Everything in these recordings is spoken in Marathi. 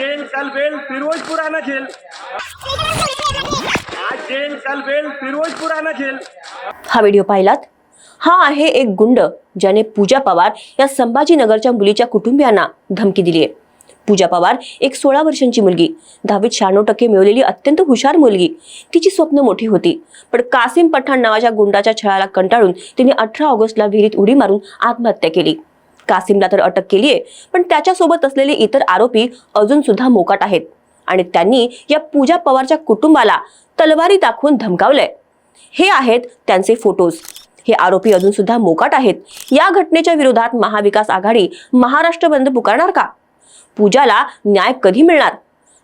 जेल कल बेल फिरोजपुर आना जेल। आज जेल कल बेल फिरोजपुर आना जेल। हा व्हिडिओ पाहिलात? हा आहे एक गुंड ज्याने पूजा पवार या संभाजीनगरच्या मुलीच्या कुटुंबियांना धमकी दिली आहे. पूजा पवार एक सोळा वर्षांची मुलगी दहावीत शहाण्णव टक्के मिळवलेली अत्यंत हुशार मुलगी. तिची स्वप्न मोठी होती पण कासिम पठाण नावाच्या गुंडाच्या छळाला कंटाळून तिने अठरा ऑगस्टला विहिरीत उडी मारून आत्महत्या केली. कासिमला तर अटक केली आहे. पण त्याच्यासोबत असलेले इतर आरोपी अजून सुद्धा मोकाट आहेत. आणि त्यांनी या पूजा पवारच्या कुटुंबाला तलवारी दाखवून धमकावलंय. हे आहेत त्यांचे फोटोज हे आरोपी अजून सुद्धा मोकाट आहेत. या घटनेच्या विरोधात महाविकास आघाडी महाराष्ट्र बंद पुकारणार का? पूजाला न्याय कधी मिळणार?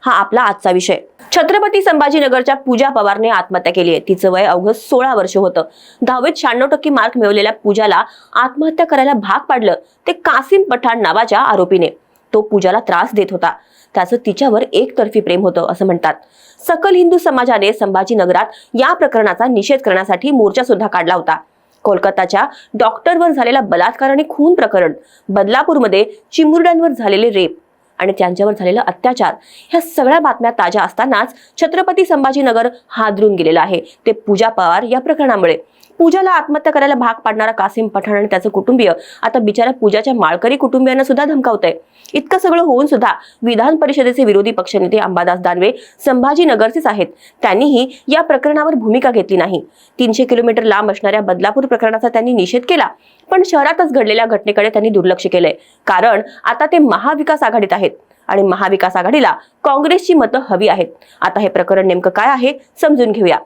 हा आपला आजचा विषय. छत्रपती संभाजीनगरच्या पूजा पवारने आत्महत्या केली आहे. तिचं वय अवघं सोळा वर्ष होतं. दहावीत शहाण्णव टक्के मार्क मिळवलेल्या पूजाला आत्महत्या करायला भाग पाडलं ते कासिम पठाण नावाच्या आरोपीने. तो पूजाला त्रास देत होता. त्याचं तिच्यावर एकतर्फी प्रेम होतं असं म्हणतात. सकल हिंदू समाजाने संभाजीनगरात या प्रकरणाचा निषेध करण्यासाठी मोर्चा सुद्धा काढला होता. कोलकाताच्या डॉक्टरवर झालेला बलात्कार आणि खून प्रकरण बदलापूरमध्ये चिमुरड्यांवर झालेले रेप आणि त्यांच्यावर झालेला अत्याचार ह्या सगळ्या बातम्या ताज्या असतानाच छत्रपती संभाजीनगर हादरून गेलेलं आहे. ते पूजा पवार या प्रकरणामुळे. पूजाला आत्महत्या करायला भाग पाडणारा कासिम पठाण आणि त्याचं कुटुंबीय आता बिचारा पूजाच्या माळकरी कुटुंबियांना सुद्धा धमकावतंय. इतकं सगळं होऊन सुद्धा विधान परिषदेचे विरोधी पक्षनेते अंबादास दानवे संभाजीनगरचेच आहेत. त्यांनीही या प्रकरणावर भूमिका घेतली नाही. तीनशे किलोमीटर लांब असणाऱ्या बदलापूर प्रकरणाचा त्यांनी निषेध केला पण शहरातच घडलेल्या घटनेकडे त्यांनी दुर्लक्ष केलंय. कारण आता ते महाविकास आघाडीत आहेत आणि महाविकास आघाडीला काँग्रेसची मतं हवी आहेत. आता हे प्रकरण नेमकं काय आहे समजून घेऊया.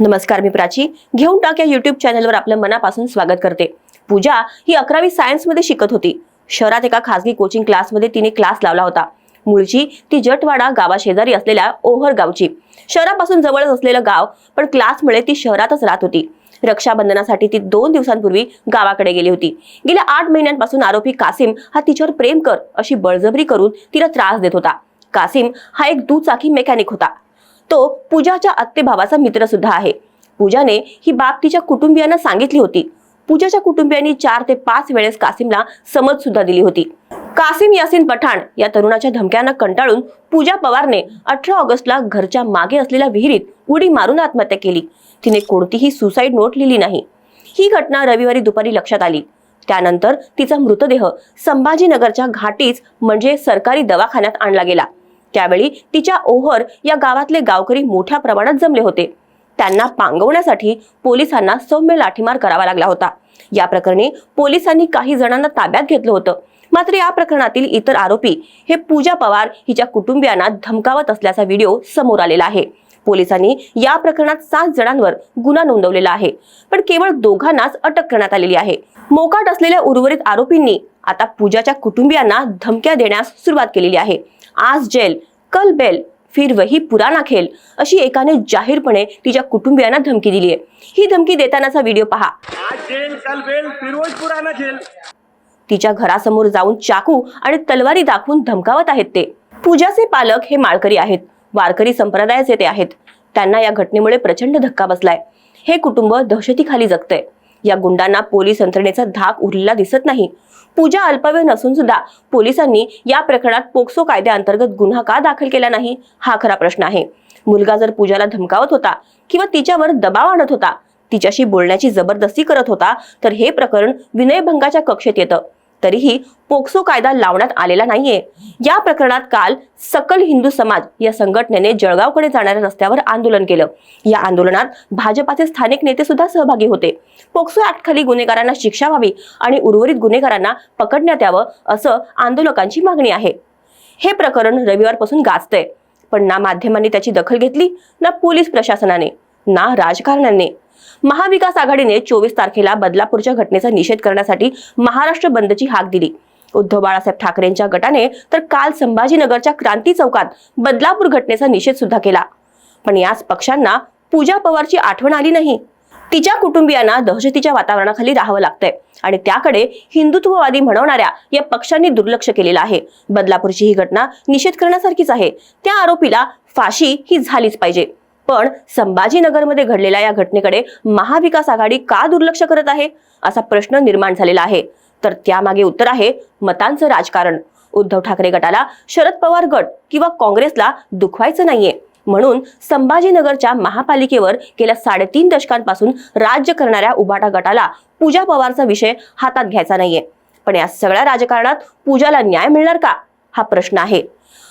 नमस्कार मी प्राची. घेऊन टाक या युट्यूब चॅनलवर आपलं मनापासून स्वागत करते. पूजा ही अकरावी सायन्समध्ये शिकत होती. शहरात एका खासगी कोचिंग क्लासमध्ये तिने क्लास लावला होता. मूळची ती जटवाडा गावाशेजारी असलेल्या ओहर गावची. शहरापासून जवळच असलेलं गाव पण क्लासमुळे ती शहरातच राहत होती. रक्षाबंधनासाठी ती दोन दिवसांपूर्वी गावाकडे गेली होती. गेल्या आठ महिन्यांपासून आरोपी कासिम हा तिच्यावर प्रेम कर अशी बळजबरी करून तिला त्रास देत होता. कासिम हा एक दुचाकी मेकॅनिक होता. तो पूजाच्या आत्तेभावाचा मित्र सुद्धा आहे. पूजाने ही बाब तिच्या कुटुंबियांना सांगितली होती. पूजाच्या कुटुंबियांनी चार ते पाच वेळेस कासिमला समज सुद्धा दिली होती. कासिम यासिन पठाण या तरुणाच्या धमक्यांना कंटाळून पूजा पवारने अठरा ऑगस्टला घरच्या मागे असलेल्या विहिरीत उडी मारून आत्महत्या केली. तिने कोणतीही सुसाईड नोट लिहिली नाही. ही घटना रविवारी दुपारी लक्षात आली. त्यानंतर तिचा मृतदेह संभाजीनगरच्या घाटीच म्हणजे सरकारी दवाखान्यात आणला गेला. त्यावेळी तिच्या ओहर या गावातले गावकरी मोठ्या प्रमाणात जमले होते. त्यांना पांगवण्यासाठी पोलिसांना सौम्य लाठीमार करावा लागला होता. या प्रकरणी पोलिसांनी काही जणांना ताब्यात घेतलं होतं. मात्र या प्रकरणातील इतर आरोपी हे पूजा पवार हिच्या कुटुंबियांना धमकावत असल्याचा व्हिडिओ समोर आलेला आहे. पोलिसांनी या प्रकरणात सात जणांवर गुन्हा नोंदवलेला आहे पण केवळ दोघांनाच अटक करण्यात आलेली आहे. मोकाट असलेल्या उर्वरित आरोपींनी आता पूजाच्या कुटुंबियांना धमक्या देण्यास सुरुवात केलेली आहे. आज जेल कल बेल फिर वही पुराना खेल अशी एकाने जाहीरपणे तिच्या कुटुंबियांना धमकी दिली आहे. ही धमकी देतानाचा व्हिडिओ पहा. तिच्या घरासमोर जाऊन चाकू आणि तलवारी दाखवून धमकावत आहेत ते. पूजाचे पालक हे माळकरी आहेत. वारकरी संप्रदायाचे ते आहेत. त्यांना या घटनेमुळे प्रचंड धक्का बसलाय. हे कुटुंब दहशतीखाली जगतंय. या गुंडांना पोलीस यंत्रणेचा धाक उरलेला दिसत नाही. पूजा अल्पवय नसून सुद्धा पोलिसांनी या प्रकरणात पोक्सो कायद्याअंतर्गत गुन्हा का दाखल केला नाही? हा खरा प्रश्न आहे. मुलगा जर पूजाला धमकावत होता किंवा तिच्यावर दबाव आणत होता तिच्याशी बोलण्याची जबरदस्ती करत होता तर हे प्रकरण विनयभंगाच्या कक्षेत येतं. तरीही पोक्सो कायदा लावण्यात आलेला नाहीये. या प्रकरणात काल सकल हिंदू समाज या संघटनेने जळगावकडे जाणाऱ्या रस्त्यावर आंदोलन केलं. या आंदोलनात भाजपाचे स्थानिक नेते सुद्धा सहभागी होते. पोक्सो ऍक्ट खाली गुन्हेगारांना शिक्षा व्हावी आणि उर्वरित गुन्हेगारांना पकडण्यात यावं असं आंदोलकांची मागणी आहे. हे प्रकरण रविवारपासून गाजतंय. पण ना माध्यमांनी त्याची दखल घेतली ना पोलीस प्रशासनाने ना राजकारण्यांनी. महाविकास आघाडीने चोवीस तारखेला बदलापूरच्या घटनेचा निषेध करण्यासाठी महाराष्ट्र बंदची हाक दिली. उद्धव बाळासाहेब ठाकरेंच्या गटाने तर काल संभाजीनगरच्या क्रांती चौकात बदलापूर घटनेचा निषेध सुद्धा केला. पण याच पक्षांना पूजा पवारची आठवण आली नाही. तिच्या कुटुंबियांना दहशतीच्या वातावरणाखाली राहावं लागतंय आणि त्याकडे हिंदुत्ववादी म्हणवणाऱ्या या पक्षांनी दुर्लक्ष केलेलं आहे. बदलापूरची ही घटना निषेध करण्यासारखीच आहे. त्या आरोपीला फाशी ही झालीच पाहिजे. पण संभाजीनगरमध्ये घडलेल्या या घटनेकडे महाविकास आघाडी का दुर्लक्ष करत आहे? असा प्रश्न निर्माण झालेला आहे. तर त्यामागे उत्तर आहे मतांचं राजकारण. उद्धव ठाकरे गटाला शरद पवार गट किंवा काँग्रेसला दुखवायचं नाहीये. म्हणून संभाजीनगरच्या महापालिकेवर गेल्या साडेतीन दशकांपासून राज्य करणाऱ्या उभाटा गटाला पूजा पवारचा विषय हातात घ्यायचा नाहीये. पण या सगळ्या राजकारणात पूजाला न्याय मिळणार का? हा प्रश्न आहे.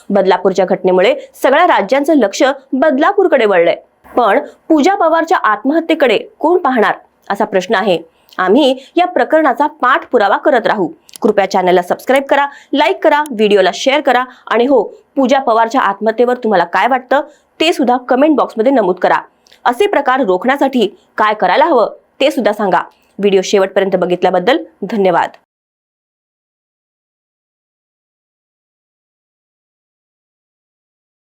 बदलापूरच्या घटनेमुळे सगळ्या राज्यांचं लक्ष बदलापूरकडे वळलंय. पण पूजा पवारच्या आत्महत्येकडे कोण पाहणार? असा प्रश्न आहे. आम्ही या प्रकरणाचा पाठपुरावा करत राहू. कृपया चॅनलला सबस्क्राईब करा लाईक करा व्हिडिओला शेअर करा आणि हो पूजा पवारच्या आत्महत्येवर तुम्हाला काय वाटतं ते सुद्धा कमेंट बॉक्समध्ये नमूद करा. असे प्रकार रोखण्यासाठी काय करायला हवं ते सुद्धा सांगा. व्हिडिओ शेवटपर्यंत बघितल्याबद्दल धन्यवाद.